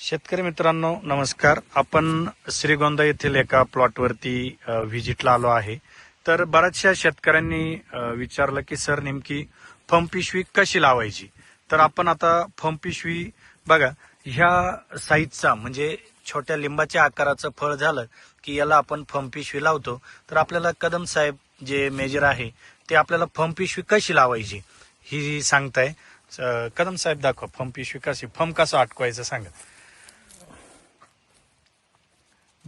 शेतकरी मित्रांनो नमस्कार. आपण श्रीगोंदा येथील एका प्लॉटवरती व्हिजिटला आलो आहे. तर बऱ्याचशा शेतकऱ्यांनी विचारलं की सर नेमकी फम पिशवी कशी लावायची? तर आपण आता फम पिशवी बघा ह्या साईजचा म्हणजे छोट्या लिंबाच्या आकाराचं फळ झालं की याला आपण फम पिशवी लावतो. तर आपल्याला कदम साहेब जे मेजर आहे ते आपल्याला फम पिशवी कशी लावायची ही सांगताय. कदम साहेब दाखवा फम पिशवी कशी फम कसं अटकवायचं सांगा.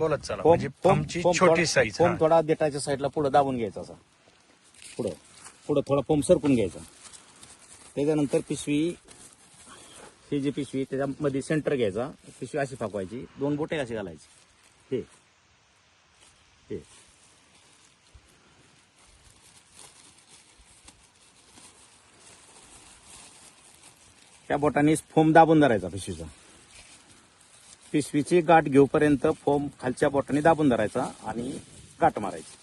बोलत चला. म्हणजे फमची छोटी साईज फोम थोडा देटाच्या साईडला पुढे दाबून घ्यायचा असा. पुढं. पुढं थोडा फोम सरकून घ्यायचा. त्याच्यानंतर पिशवी ही जी पिशवी त्याच्यामध्ये सेंटर घ्यायचा. पिशवी अशी फाकवायची. दोन बोटे अशी घालायची. हे. हे. त्या बोटाने फोम दाबून धरायचा पिशवीचा. पिशवीची गाठ घेऊपर्यंत फोम खालच्या बोटाने दाबून धरायचा आणि गाठ मारायची.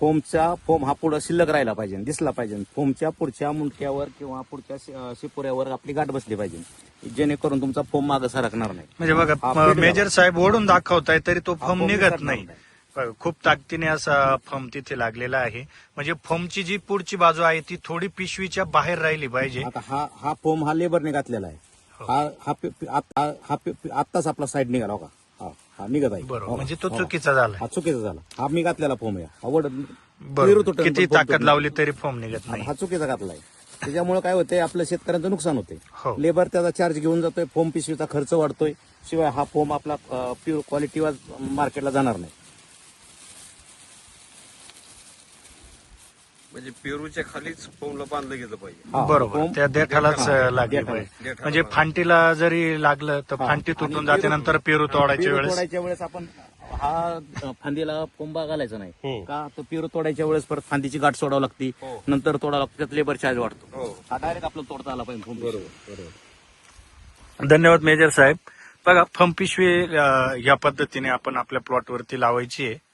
फोमचा फोम हा पुढं शिल्लक राहिला पाहिजे दिसला पाहिजे. फोमच्या पुढच्या मुंडक्यावर किंवा पुढच्या शिपुऱ्यावर आपली गाठ बसली पाहिजे जेणेकरून तुमचा फोम मागं सरकणार नाही. म्हणजे बघा मेजर साहेब ओढून दाखवताय तरी तो फम निघत नाही. खूप ताकदीने असा फम तिथे लागलेला आहे. म्हणजे फमची जी पुढची बाजू आहे ती थोडी पिशवीच्या बाहेर राहिली पाहिजे. हा हा फोम हा लेबरने घातलेला आहे. हो. हा. हा पि- हा पि- आत्ताच आपला साईड निघाला हो का? हा हा निघत आहे. बरोबर हो, म्हणजे तो हो. चुकीचा झाला हा चुकीचा झाला. हा मी घातलेला फोम आहे. हा वड पेरू बरोबर तुटन, किती पण फोम ताकद लावली तरी फम निघत नाही. हा चुकीचा घातलाय. त्याच्यामुळे काय होतंय आपल्या शेतकऱ्यांचं नुकसान हो. होते लेबर त्याचा चार्ज घेऊन जातोय फोम पिशवीचा खर्च वाढतोय. शिवाय हा फोम आपला प्युअर क्वालिटी मार्केटला जाणार नाही. म्हणजे पेरूच्या खालीच फोमला बांधलं गेलं पाहिजे. हा, बरोबर. त्या देठालाच हा, लागली देठाला. पाहिजे. देठाला म्हणजे. फांटीला जरी लागलं तर हा. फांटी तुटून जाते पेरू- नंतर पेरू तोडायच्या पेरू वेळेस. तोडायच्या वेळेस आपण हा अ, फांदीला कोंबा घालायचा नाही. हम्म. का तर पेरू तोडायच्या वेळेस परत फांदीची गाठ सोडावं लागते. हो. नंतर तोडावं लागतं त्यात लेबर चार्ज वाढतो. हो. हा डायरेक्ट आपल्याला तोडता आला पाहिजे बरोबर बरोबर. धन्यवाद मेजर साहेब. बघा फम पिशवी अ, या पद्धतीने आपण आपल्या प्लॉटवरती लावायची आहे.